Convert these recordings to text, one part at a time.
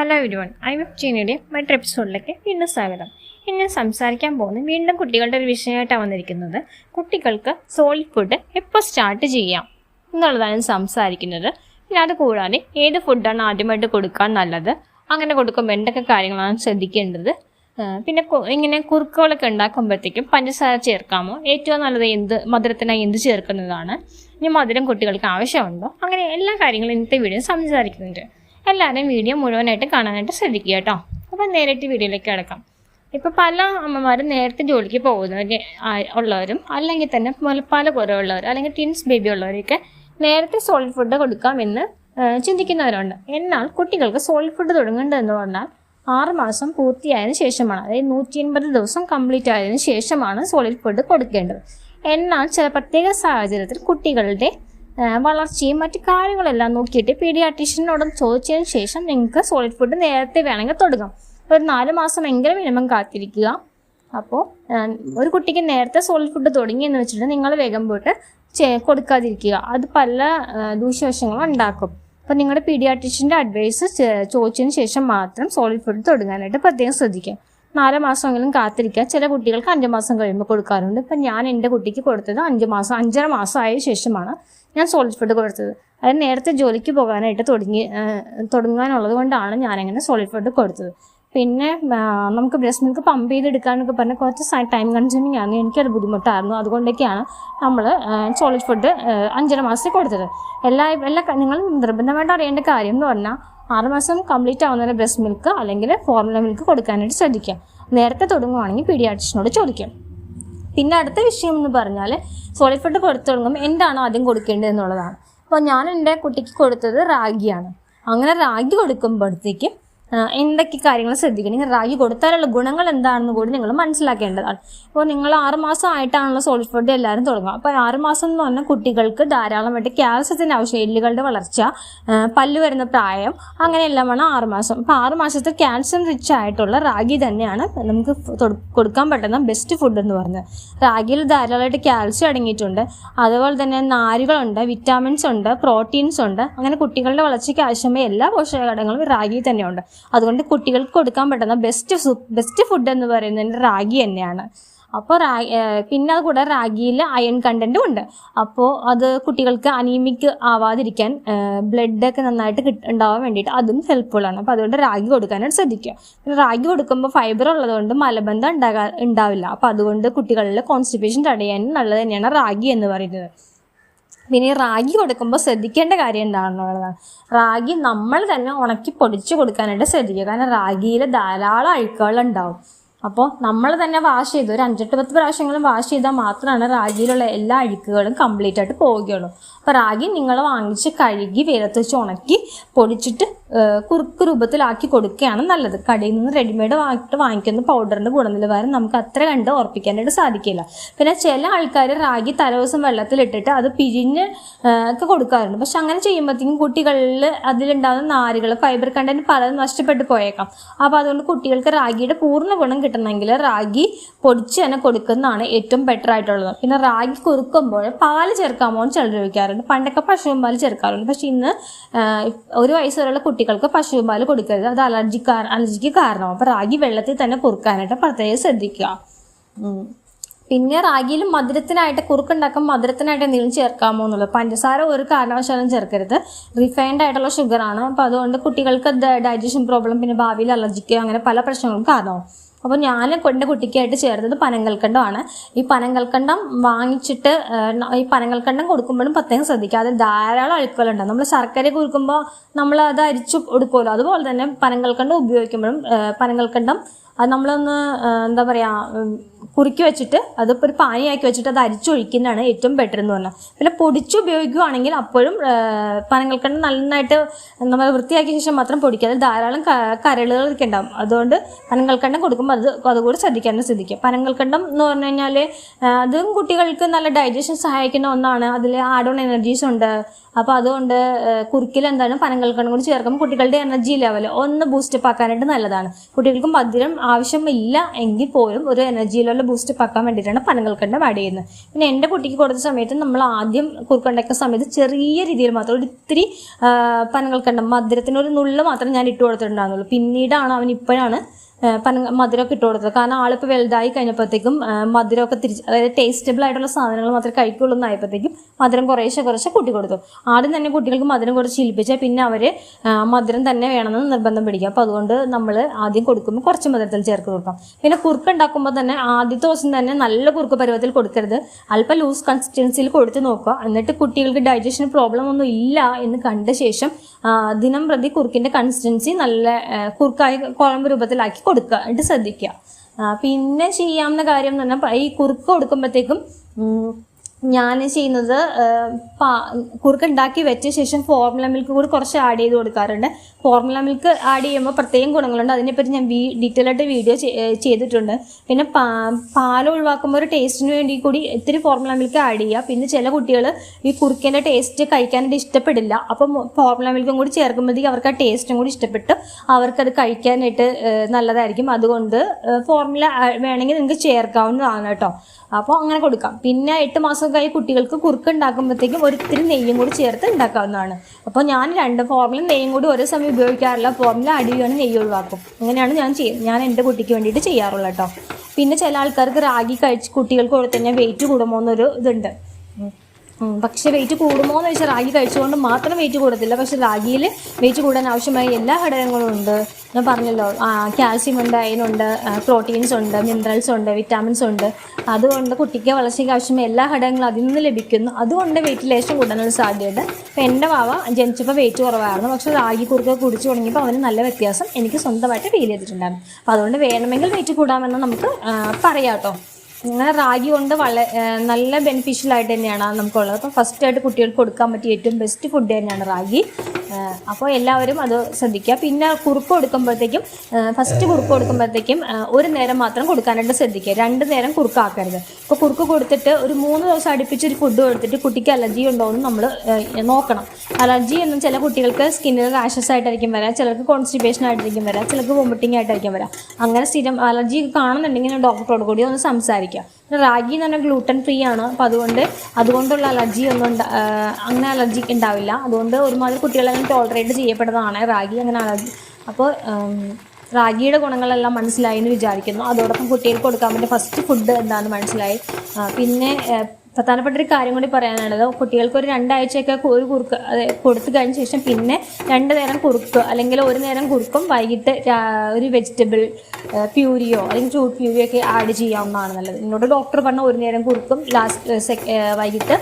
Hello everyone I web ചീനയുടെ മറ്റൊരു എപ്പിസോഡിലേക്ക് വീണ്ടും സ്വാഗതം. ഇന്ന് ഞാൻ സംസാരിക്കാൻ പോകുന്നത് വീണ്ടും കുട്ടികളുടെ ഒരു വിഷയമായിട്ടാണ് വന്നിരിക്കുന്നത്. കുട്ടികൾക്ക് സോളിഡ് ഫുഡ് എപ്പോൾ സ്റ്റാർട്ട് ചെയ്യാം എന്നുള്ളതാണ് സംസാരിക്കുന്നത്. പിന്നെ അത് കൂടാതെ ഏത് ഫുഡാണ് ആദ്യമായിട്ട് കൊടുക്കാൻ നല്ലത്? അങ്ങനെ കൊടുക്കുമ്പോൾ എന്തൊക്കെ കാര്യങ്ങളാണ് ശ്രദ്ധിക്കേണ്ടത്? പിന്നെ ഇങ്ങനെ കുറുക്കുകളൊക്കെ ഉണ്ടാക്കുമ്പോഴത്തേക്കും പഞ്ചസാര ചേർക്കാമോ? ഏറ്റവും നല്ലത് എന്ത് മധുരത്തിനായി എന്ത് ചേർക്കുന്നതാണ്? ഇനി മധുരം കുട്ടികൾക്ക് ആവശ്യമുണ്ടോ? അങ്ങനെ എല്ലാ കാര്യങ്ങളും ഇന്നത്തെ വീഡിയോ സംസാരിക്കുന്നുണ്ട്. എല്ലാവരും വീഡിയോ മുഴുവനായിട്ട് കാണാനായിട്ട് ശ്രദ്ധിക്കുക കേട്ടോ. അപ്പം നേരിട്ട് വീഡിയോയിലേക്ക് കിടക്കാം. ഇപ്പോൾ പല അമ്മമാരും നേരത്തെ ജോലിക്ക് പോകുന്നവർ ഉള്ളവരും അല്ലെങ്കിൽ തന്നെ മുലപ്പാല കുറവുള്ളവർ അല്ലെങ്കിൽ ടിൻസ് ബേബി ഉള്ളവരൊക്കെ നേരത്തെ സോളിഡ് ഫുഡ് കൊടുക്കാമെന്ന് ചിന്തിക്കുന്നവരുണ്ട്. എന്നാൽ കുട്ടികൾക്ക് സോളിഡ് ഫുഡ് തുടങ്ങേണ്ടതെന്ന് പറഞ്ഞാൽ ആറ് മാസം പൂർത്തിയായതിനു ശേഷമാണ് അതായത് നൂറ്റി എൺപത് ദിവസം കംപ്ലീറ്റ് ആയതിനു ശേഷമാണ് സോളിഡ് ഫുഡ് കൊടുക്കേണ്ടത്. എന്നാൽ ചില പ്രത്യേക സാഹചര്യത്തിൽ കുട്ടികളുടെ വളർച്ചയും മറ്റു കാര്യങ്ങളെല്ലാം നോക്കിയിട്ട് പീഡിയാട്രീഷ്യനോട് ചോദിച്ചതിന് ശേഷം നിങ്ങൾക്ക് സോളിഡ് ഫുഡ് നേരത്തെ വേണമെങ്കിൽ തുടങ്ങാം ഒരു നാല് മാസം എങ്കിലും മിനിമം കാത്തിരിക്കുക അപ്പോൾ ഒരു കുട്ടിക്ക് നേരത്തെ സോളിഡ് ഫുഡ് തുടങ്ങി എന്ന് വെച്ചിട്ട് നിങ്ങൾ വേഗം പോയിട്ട് കൊടുക്കാതിരിക്കുക. അത് പല ദൂഷ്യവശങ്ങളും ഉണ്ടാക്കും. അപ്പോൾ നിങ്ങളുടെ പീഡിയാട്രീഷ്യന്റെ അഡ്വൈസ് ചോദിച്ചതിന് ശേഷം മാത്രം സോളിഡ് ഫുഡ് തുടങ്ങാനായിട്ട് പ്രത്യേകം ശ്രദ്ധിക്കുക നാല് മാസമെങ്കിലും കാത്തിരിക്കുക. ചില കുട്ടികൾക്ക് അഞ്ച് മാസം കഴിയുമ്പോൾ കൊടുക്കാറുണ്ട്. ഇപ്പം ഞാൻ എന്റെ കുട്ടിക്ക് കൊടുത്തത് അഞ്ച് മാസം അഞ്ചര മാസം ആയ ശേഷമാണ്. ഞാൻ സോളിഡ് ഫുഡ് കൊടുത്തത്. അത് നേരത്തെ ജോലിക്ക് പോകാനായിട്ട് തുടങ്ങി തുടങ്ങാനുള്ളത് കൊണ്ടാണ് ഞാനങ്ങനെ സോളിഡ് ഫുഡ് കൊടുത്തത്. പിന്നെ നമുക്ക് ബ്രസ്റ്റ് മിൽക്ക് പമ്പ് ചെയ്തെടുക്കാനൊക്കെ പറഞ്ഞാൽ കുറച്ച് ടൈം കൺസ്യൂമിങ് ആണ്. എനിക്കത് ബുദ്ധിമുട്ടായിരുന്നു. അതുകൊണ്ടൊക്കെയാണ് നമ്മൾ സോളിഡ് ഫുഡ് അഞ്ചര മാസത്തിൽ കൊടുത്തത്. എല്ലാ എല്ലാ നിങ്ങൾ നിർബന്ധമായിട്ട് അറിയേണ്ട കാര്യം എന്ന് പറഞ്ഞാൽ ആറ് മാസം കംപ്ലീറ്റ് ആവുന്നതിന് ബ്രസ്റ്റ് മിൽക്ക് അല്ലെങ്കിൽ ഫോർമുല മിൽക്ക് കൊടുക്കാനായിട്ട് ശ്രദ്ധിക്കുക. നേരത്തെ തുടങ്ങുവാണെങ്കിൽ പീഡിയാട്രിഷനോട് ചോദിക്കാം. പിന്നെ അടുത്ത വിഷയം എന്ന് പറഞ്ഞാൽ സോളിഡ് ഫുഡ് കൊടുത്തു തുടങ്ങുമ്പോൾ എന്താണോ ആദ്യം കൊടുക്കേണ്ടത് എന്നുള്ളതാണ്. അപ്പോൾ ഞാൻ എന്റെ കുട്ടിക്ക് കൊടുത്തത് റാഗിയാണ്. അങ്ങനെ റാഗി കൊടുക്കുമ്പോഴത്തേക്കും എന്തൊക്കെ കാര്യങ്ങൾ ശ്രദ്ധിക്കണം? റാഗി കൊടുത്താലുള്ള ഗുണങ്ങൾ എന്താണെന്ന് കൂടി നിങ്ങൾ മനസ്സിലാക്കേണ്ടതാണ്. ഇപ്പോൾ നിങ്ങൾ ആറുമാസം ആയിട്ടാണല്ലോ സോളിഡ് ഫുഡ് എല്ലാവരും തുടങ്ങുക. അപ്പോൾ ആറുമാസം എന്ന് പറഞ്ഞാൽ കുട്ടികൾക്ക് ധാരാളമായിട്ട് കാൽസ്യത്തിന്റെ ആവശ്യം എല്ലുകളുടെ വളർച്ച പല്ല് വരുന്ന പ്രായം അങ്ങനെയെല്ലാമാണ് ആറുമാസം അപ്പോൾ ആറുമാസത്തിൽ കാൽസ്യം റിച്ച് ആയിട്ടുള്ള റാഗി തന്നെയാണ് നമുക്ക് കൊടുക്കാൻ പറ്റുന്ന ബെസ്റ്റ് ഫുഡ് എന്ന് പറഞ്ഞത്. റാഗിയിൽ ധാരാളമായിട്ട് കാൽസ്യം അടങ്ങിയിട്ടുണ്ട്. അതുപോലെ തന്നെ നാരുകളുണ്ട് വിറ്റാമിൻസ് ഉണ്ട് പ്രോട്ടീൻസ് ഉണ്ട്. അങ്ങനെ കുട്ടികളുടെ വളർച്ചയ്ക്ക് ആവശ്യമായ എല്ലാ പോഷകഘടകങ്ങളും റാഗിയിൽ തന്നെയുണ്ട്. അതുകൊണ്ട് കുട്ടികൾക്ക് കൊടുക്കാൻ പറ്റുന്ന ബെസ്റ്റ് ബെസ്റ്റ് ഫുഡ് എന്ന് പറയുന്നത് റാഗി തന്നെയാണ്. അപ്പോൾ പിന്നെ അത് കൂടെ റാഗിയിൽ അയൺ കണ്ടന്റും ഉണ്ട്. അപ്പോൾ അത് കുട്ടികൾക്ക് അനീമിക് ആവാതിരിക്കാൻ ബ്ലഡ് ഒക്കെ നന്നായിട്ട് കിട്ട ഉണ്ടാവാൻ വേണ്ടിയിട്ട് അതും ഹെൽപ്ഫുൾ ആണ്. അപ്പോൾ അതുകൊണ്ട് റാഗി കൊടുക്കാനായിട്ട് ശ്രദ്ധിക്കുക. പിന്നെ റാഗി കൊടുക്കുമ്പോൾ ഫൈബർ ഉള്ളതുകൊണ്ട് മലബന്ധം ഉണ്ടാകാ ഉണ്ടാവില്ല. അപ്പോൾ അതുകൊണ്ട് കുട്ടികളിൽ കോൺസ്റ്റിപ്പേഷൻ തടയാനും നല്ലത് തന്നെയാണ് റാഗി എന്ന് പറയുന്നത്. പിന്നെ റാഗി കൊടുക്കുമ്പോൾ ശ്രദ്ധിക്കേണ്ട കാര്യം എന്താണെന്നുള്ളതാണ് റാഗി നമ്മൾ തന്നെ ഉണക്കി പൊടിച്ച് കൊടുക്കാനായിട്ട് ശ്രദ്ധിക്കുക. കാരണം റാഗിയിൽ ധാരാളം അഴുക്കുകളുണ്ടാവും അപ്പോൾ നമ്മൾ തന്നെ വാഷ് ചെയ്ത് ഒരു അഞ്ചെട്ട് പത്ത് പ്രാവശ്യങ്ങളും വാഷ് ചെയ്താൽ മാത്രമാണ് റാഗിയിലുള്ള എല്ലാ അഴുക്കുകളും കംപ്ലീറ്റ് ആയിട്ട് പോവുകയുള്ളൂ അപ്പോൾ റാഗി നിങ്ങൾ വാങ്ങിച്ച് കഴുകി വെയിലത്ത് വെച്ച് ഉണക്കി പൊടിച്ചിട്ട് കുറുക്ക് രൂപത്തിലാക്കി കൊടുക്കുകയാണ് നല്ലത്. കടയിൽ നിന്ന് റെഡിമെയ്ഡ് ആയിട്ട് വാങ്ങിക്കുന്ന പൗഡറിന്റെ ഗുണനിലവാരം നമുക്ക് അത്ര കണ്ട് ഉറപ്പിക്കാനായിട്ട് സാധിക്കില്ല. പിന്നെ ചില ആൾക്കാർ റാഗി തലേദിവസം വെള്ളത്തിലിട്ടിട്ട് അത് പിരിഞ്ഞ് ഒക്കെ കൊടുക്കാറുണ്ട്. പക്ഷെ അങ്ങനെ ചെയ്യുമ്പോഴത്തേക്കും കുട്ടികളിൽ അതിലുണ്ടാകുന്ന നാരുകൾ ഫൈബർ കണ്ടന്റ് പലതും നഷ്ടപ്പെട്ടു പോയേക്കാം. അപ്പോൾ അതുകൊണ്ട് കുട്ടികൾക്ക് റാഗിയുടെ പൂർണ ഗുണം കിട്ടണമെങ്കിൽ റാഗി പൊടിച്ച് തന്നെ കൊടുക്കുന്നതാണ് ഏറ്റവും ബെറ്റർ ആയിട്ടുള്ളത്. പിന്നെ റാഗി കുറുക്കുമ്പോൾ പാൽ ചേർക്കാമോ എന്ന് ചിലർ ചോദിക്കാറുണ്ട്. പണ്ടൊക്കെ പശുവും പാൽ ചേർക്കാറുണ്ട്. പക്ഷെ ഇന്ന് ഒരു വയസ്സ് വരെയുള്ള കുട്ടികൾക്ക് പശുപാൽ കൊടുക്കരുത്. അത് അലർജി അലർജിക്ക് കാരണമാവും. അപ്പോൾ റാഗി വെള്ളത്തിൽ തന്നെ കുറുക്കാനായിട്ട് പ്രത്യേകം ശ്രദ്ധിക്കുക. പിന്നെ റാഗിയിൽ മധുരത്തിനായിട്ട് കുറുക്കുണ്ടാക്കാൻ മധുരത്തിനായിട്ട് എന്തെങ്കിലും ചേർക്കാമോ എന്നുള്ളത് പഞ്ചസാര ഒരു കാരണവശാലും ചേർക്കരുത്. റിഫൈൻഡ് ആയിട്ടുള്ള ഷുഗറാണ് അപ്പോൾ അതുകൊണ്ട് കുട്ടികൾക്ക് ഡൈജഷൻ പ്രോബ്ലം പിന്നെ ഭാവിയിൽ അലർജിക്ക് അങ്ങനെ പല പ്രശ്നങ്ങളും കാരണമാവും. അപ്പോൾ ഞാൻ എന്റെ കുട്ടിക്കായിട്ട് ചേർത്തത് പനങ്കൽക്കണ്ടമാണ്. ഈ പനങ്കൽക്കണ്ടം വാങ്ങിച്ചിട്ട് ഈ പനങ്കൽക്കണ്ടം കൊടുക്കുമ്പോഴും പ്രത്യേകം ശ്രദ്ധിക്കുക അതിൽ ധാരാളം അഴുക്കുകളുണ്ട്. നമ്മൾ ശർക്കര കുറുക്കുമ്പോൾ നമ്മൾ അത് അരിച്ചു കൊടുക്കുമല്ലോ അതുപോലെ തന്നെ പനങ്കൽക്കണ്ടം ഉപയോഗിക്കുമ്പോഴും പനങ്കൽക്കണ്ടം അത് നമ്മളൊന്ന് എന്താ പറയുക കുറുക്കി വെച്ചിട്ട് അതിപ്പോൾ ഒരു പാനിയാക്കി വെച്ചിട്ട് അത് അരിച്ചൊഴിക്കുന്നതാണ് ഏറ്റവും ബെറ്റർ എന്ന് പറഞ്ഞാൽ പിന്നെ പൊടിച്ച് ഉപയോഗിക്കുകയാണെങ്കിൽ അപ്പോഴും പനങ്ങൾക്കണ്ട് നന്നായിട്ട് നമ്മൾ വൃത്തിയാക്കിയ ശേഷം മാത്രം പൊടിക്കുക അതിൽ ധാരാളം കരളുകളൊക്കെ ഉണ്ടാവും. അതുകൊണ്ട് പനങ്ങൾക്കണ്ടം കൊടുക്കുമ്പോൾ അത് അതുകൂടി ശ്രദ്ധിക്കാനും ശ്രദ്ധിക്കുക പനങ്ങൾക്കണ്ടം എന്ന് പറഞ്ഞു കഴിഞ്ഞാൽ അതും കുട്ടികൾക്ക് നല്ല ഡൈജഷൻ സഹായിക്കുന്ന ഒന്നാണ്. അതിൽ ആഡ് ഓൺ എനർജീസ് ഉണ്ട്. അപ്പോൾ അതുകൊണ്ട് കുറുക്കിൽ എന്താണ് പനങ്കൽക്കണ്ണം കൂടി ചേർക്കുമ്പോൾ കുട്ടികളുടെ എനർജി ലെവൽ ഒന്ന് ബൂസ്റ്റപ്പ് ആക്കാനായിട്ട് നല്ലതാണ്. കുട്ടികൾക്ക് മധുരം ആവശ്യമില്ല എങ്കിൽ പോലും ഒരു എനർജി ലെവൽ ബൂസ്റ്റപ്പ് ആക്കാൻ വേണ്ടിയിട്ടാണ് പനങ്കൽക്കണ്ടം ആഡ് ചെയ്യുന്നത്. പിന്നെ എന്റെ കുട്ടിക്ക് കൊടുത്ത സമയത്ത് നമ്മൾ ആദ്യം കുറുക്കുണ്ടാക്കിയ സമയത്ത് ചെറിയ രീതിയിൽ മാത്രം ഒരു ഇത്തിരി ആ, പനങ്ങൾക്കണ്ടം മധുരത്തിന് ഒരു നുള്ളു മാത്രം ഞാൻ ഇട്ട് കൊടുത്തിട്ടുണ്ടാകുന്നുള്ളൂ പിന്നീടാണ് അവൻ ഇപ്പോഴാണ് പന മധുരമൊക്കെ ഇട്ട് കൊടുത്തത്. കാരണം ആളിപ്പോൾ വലുതായി കഴിഞ്ഞപ്പോഴത്തേക്കും മധുരമൊക്കെ തിരിച്ച് അതായത് ടേസ്റ്റബിൾ ആയിട്ടുള്ള സാധനങ്ങൾ മാത്രമേ കഴിക്കുള്ളൂ എന്നായപ്പോഴത്തേക്കും മധുരം കുറേശ്ശെ കുറേശ്ശെ കൂട്ടി കൊടുത്തു. ആദ്യം തന്നെ കുട്ടികൾക്ക് മധുരം കുറച്ച് ശീലിപ്പിച്ചാൽ പിന്നെ അവർ മധുരം തന്നെ വേണമെന്ന് നിർബന്ധം പിടിക്കും. അപ്പോൾ അതുകൊണ്ട് നമ്മൾ ആദ്യം കൊടുക്കുമ്പോൾ കുറച്ച് മധുരത്തിൽ ചേർത്ത് കൊടുക്കാം പിന്നെ കുറുക്ക് ഉണ്ടാക്കുമ്പോൾ തന്നെ ആദ്യത്തെ ദിവസം തന്നെ നല്ല കുറുക്ക് പരുവത്തിൽ കൊടുക്കരുത്. അല്പം ലൂസ് കൺസിസ്റ്റൻസിയിൽ കൊടുത്ത് നോക്കുക. എന്നിട്ട് കുട്ടികൾക്ക് ഡൈജഷൻ പ്രോബ്ലം ഒന്നും ഇല്ല എന്ന് കണ്ട ശേഷം ദിനം പ്രതി കുറുക്കിന്റെ കൺസിസ്റ്റൻസി നല്ല കുറുക്കായി കുഴമ്പ് രൂപത്തിലാക്കി കൊടുക്കുക എന്നിട്ട് ശ്രദ്ധിക്കുക. പിന്നെ ചെയ്യാവുന്ന കാര്യം എന്ന് പറഞ്ഞാൽ ഈ കുറുക്ക് കൊടുക്കുമ്പോഴത്തേക്കും ഞാൻ ചെയ്യുന്നത് പാ- കുറുക്ക് ഉണ്ടാക്കി വെച്ച ശേഷം ഫോർമുല മിൽക്ക് കൂടി കുറച്ച് ആഡ് ചെയ്ത് കൊടുക്കാറുണ്ട്. ഫോർമുല മിൽക്ക് ആഡ് ചെയ്യുമ്പോൾ പ്രത്യേകം ഗുണങ്ങളുണ്ട്. അതിനെപ്പറ്റി ഞാൻ വീ ഡീറ്റെയിൽ ആയിട്ട് വീഡിയോ ചെയ്തിട്ടുണ്ട്. പിന്നെ പാ പാൽ ഒഴിവാക്കുമ്പോൾ ഒരു ടേസ്റ്റിന് വേണ്ടി കൂടി ഇത്തിരി ഫോർമുല മിൽക്ക് ആഡ് ചെയ്യുക. പിന്നെ ചില കുട്ടികൾ ഈ കുറുക്കിന്റെ ടേസ്റ്റ് കഴിക്കാനായിട്ട് ഇഷ്ടപ്പെടില്ല. അപ്പം ഫോർമുല മിൽക്കും കൂടി ചേർക്കുമ്പോഴത്തേക്ക് അവർക്ക് ആ ടേസ്റ്റും കൂടി ഇഷ്ടപ്പെട്ട്. അവർക്കത് കഴിക്കാനായിട്ട് നല്ലതായിരിക്കും. അതുകൊണ്ട് ഫോർമുല വേണമെങ്കിൽ നിങ്ങൾക്ക് ചേർക്കാവുന്നതാണ് കേട്ടോ. അപ്പോൾ അങ്ങനെ കൊടുക്കാം. പിന്നെ എട്ട് മാസമൊക്കെ ആയി കുട്ടികൾക്ക് കുറുക്ക് ഉണ്ടാക്കുമ്പോഴത്തേക്കും ഒരിത്തിരി നെയ്യും കൂടി ചേർത്ത് ഉണ്ടാക്കാവുന്നതാണ്. അപ്പോൾ ഞാൻ രണ്ട് ഫോർമുല നെയ്യും കൂടി ഒരേ സമയം ഉപയോഗിക്കാറില്ല. ഫോർമുല അടിയാണ് നെയ്യ് ഒഴിവാക്കും. അങ്ങനെയാണ് ഞാൻ ചെയ്യുന്നത് ഞാൻ എന്റെ കുട്ടിക്ക് വേണ്ടിയിട്ട് ചെയ്യാറുള്ളത് കേട്ടോ. പിന്നെ ചില ആൾക്കാർക്ക് റാഗി കഴിച്ച് കുട്ടികൾക്ക് കൊടുത്തു കഴിഞ്ഞാൽ വെയിറ്റ് കൂടുമോ എന്നൊരു ഇതുണ്ട്. പക്ഷെ വെയിറ്റ് കൂടുമോ എന്ന് വെച്ചാൽ റാഗി കഴിച്ചുകൊണ്ട് മാത്രം വെയിറ്റ് കൂടത്തില്ല. പക്ഷെ റാഗിയിൽ വെയിറ്റ് കൂടാൻ ആവശ്യമായ എല്ലാ ഘടകങ്ങളും ഉണ്ട്. ഞാൻ പറഞ്ഞല്ലോ കാൽസ്യം ഉണ്ട് അയനുണ്ട് പ്രോട്ടീൻസ് ഉണ്ട് മിനറൽസ് ഉണ്ട് വിറ്റാമിൻസ് ഉണ്ട്. അതുകൊണ്ട് കുട്ടിക്ക് വളർച്ചയ്ക്ക് ആവശ്യമായ എല്ലാ ഘടകങ്ങളും അതിൽ നിന്ന് ലഭിക്കുന്നു. അതുകൊണ്ട് വെയിറ്റ് ലേശം കൂടാനുള്ള സാധ്യതയുണ്ട്. അപ്പോൾ എന്റെ വാവ ജനിച്ചപ്പോൾ വെയിറ്റ് കുറവായിരുന്നു. പക്ഷെ റാഗി കുറുക്കൊക്കെ കുടിച്ചു തുടങ്ങിയപ്പോൾ അവന് നല്ല വ്യത്യാസം എനിക്ക് സ്വന്തമായിട്ട് ഫീൽ ചെയ്തിട്ടുണ്ടായിരുന്നു. അപ്പോൾ അതുകൊണ്ട് വേണമെങ്കിൽ വെയിറ്റ് കൂടാമെന്ന് നമുക്ക് പറയാം കേട്ടോ. അങ്ങനെ റാഗി കൊണ്ട് വളരെ നല്ല ബെനിഫിഷ്യൽ ആയിട്ട് തന്നെയാണ് നമുക്കുള്ളത്. അപ്പോൾ ഫസ്റ്റ് ആയിട്ട് കുട്ടികൾക്ക് കൊടുക്കാൻ പറ്റിയ ഏറ്റവും ബെസ്റ്റ് ഫുഡ് തന്നെയാണ് റാഗി. അപ്പോൾ എല്ലാവരും അത് ശ്രദ്ധിക്കുക. പിന്നെ കുറുക്ക് കൊടുക്കുമ്പോഴത്തേക്കും ഫസ്റ്റ് കുറുക്ക് കൊടുക്കുമ്പോഴത്തേക്കും ഒരു നേരം മാത്രം കൊടുക്കാനായിട്ട് ശ്രദ്ധിക്കുക. രണ്ട് നേരം കുറുക്കാക്കരുത്. ഇപ്പോൾ കുറുക്ക് കൊടുത്തിട്ട് ഒരു മൂന്ന് ദിവസം അടുപ്പിച്ച് ഒരു ഫുഡ് കൊടുത്തിട്ട് കുട്ടിക്ക് അലർജി ഉണ്ടോ എന്ന് നമ്മൾ നോക്കണം. അലർജി എന്ന് ചില കുട്ടികൾക്ക് സ്കിന്നിൽ റാഷസ് ആയിട്ടായിരിക്കും വരാം ചിലർക്ക് കോൺസ്റ്റിപ്പേഷൻ ആയിട്ടായിരിക്കും വരാം ചിലർക്ക് വോമിറ്റിംഗ് ആയിട്ടായിരിക്കും വരാം. അങ്ങനെ സ്ഥിരം അലർജി കാണുന്നുണ്ടെങ്കിൽ ഡോക്ടറോട് കൂടി ഒന്ന് സംസാരിക്കുക റാഗി എന്ന് പറഞ്ഞാൽ ഗ്ലൂട്ടൻ ഫ്രീ ആണ്. അപ്പോൾ അതുകൊണ്ട് അതുകൊണ്ടുള്ള അലർജി ഒന്നും അങ്ങനെ അലർജി ഉണ്ടാവില്ല. അതുകൊണ്ട് ഒരുമാതിരി കുട്ടികളെല്ലാം ടോളറേറ്റ് ചെയ്യപ്പെടുന്നതാണ് റാഗി അങ്ങനെ അലർജി. അപ്പോൾ റാഗിയുടെ ഗുണങ്ങളെല്ലാം മനസ്സിലായി എന്ന് വിചാരിക്കുന്നു. അതോടൊപ്പം കുട്ടികൾക്ക് കൊടുക്കാൻ പറ്റിയ ഫസ്റ്റ് ഫുഡ് എന്താണെന്ന് മനസ്സിലായി. പിന്നെ പ്രധാനപ്പെട്ട ഒരു കാര്യം കൂടി പറയാനുള്ളത് കുട്ടികൾക്ക് ഒരു രണ്ടാഴ്ചയൊക്കെ ഒരു കുറുക്ക് കൊടുത്തു കഴിഞ്ഞ ശേഷം പിന്നെ രണ്ട് നേരം കുറുക്ക് അല്ലെങ്കിൽ ഒരു നേരം കുറുക്കും വൈകിട്ട് ഒരു വെജിറ്റബിൾ പ്യൂരിയോ അല്ലെങ്കിൽ ഫ്രൂട്ട് പ്യൂരിയോ ഒക്കെ ആഡ് ചെയ്യാവുന്നതാണ് നല്ലത്. എന്നോട് ഡോക്ടർ പറഞ്ഞ ഒരു നേരം കുറുക്കും ലാസ്റ്റ് വൈകിട്ട്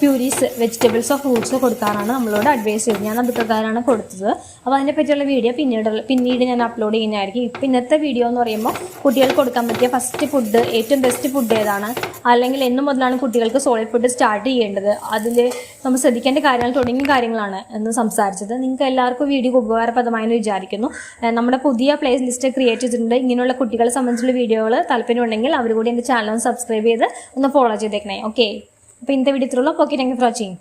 പ്യൂരീസ് വെജിറ്റബിൾസോ ഫ്രൂട്ട്സോ കൊടുക്കാനാണ് നമ്മളോട് അഡ്വൈസ് ചെയ്തത്. ഞാൻ അത് പ്രകാരമാണ് കൊടുത്തത്. അപ്പോൾ അതിനെ പറ്റിയുള്ള വീഡിയോ പിന്നീട് പിന്നീട് ഞാൻ അപ്ലോഡ് ചെയ്യുന്നതായിരിക്കും. ഇപ്പം ഇന്നത്തെ വീഡിയോ എന്ന് പറയുമ്പോൾ കുട്ടികൾക്ക് കൊടുക്കാൻ പറ്റിയ ഫസ്റ്റ് ഫുഡ് ഏറ്റവും ബെസ്റ്റ് ഫുഡ് ഏതാണ്? അല്ലെങ്കിൽ എന്നു മുതലാണ് കുട്ടികൾക്ക് സോളിഡ് ഫുഡ് സ്റ്റാർട്ട് ചെയ്യേണ്ടത്. അതിൽ നമ്മൾ ശ്രദ്ധിക്കേണ്ട കാര്യങ്ങൾ തുടങ്ങിയ കാര്യങ്ങളാണ് എന്ന് സംസാരിച്ചത്. നിങ്ങൾക്ക് എല്ലാവർക്കും വീഡിയോ ഉപകാരപ്രദമായെന്ന് വിചാരിക്കുന്നു. നമ്മുടെ പുതിയ പ്ലേസ് ലിസ്റ്റ് ക്രിയേറ്റ് ചെയ്തിട്ടുണ്ട്. ഇങ്ങനെയുള്ള കുട്ടികളെ സംബന്ധിച്ചുള്ള വീഡിയോകൾ താല്പര്യമുണ്ടെങ്കിൽ അവർ കൂടി എന്റെ ചാനൽ സബ്സ്ക്രൈബ് ചെയ്ത് ഒന്ന് ഫോളോ ചെയ്തേക്കണേ. ഓക്കെ അപ്പോൾ ഇന്നത്തെ വീഡിയോ ഇത്രയുള്ളൂ okay thank you for watching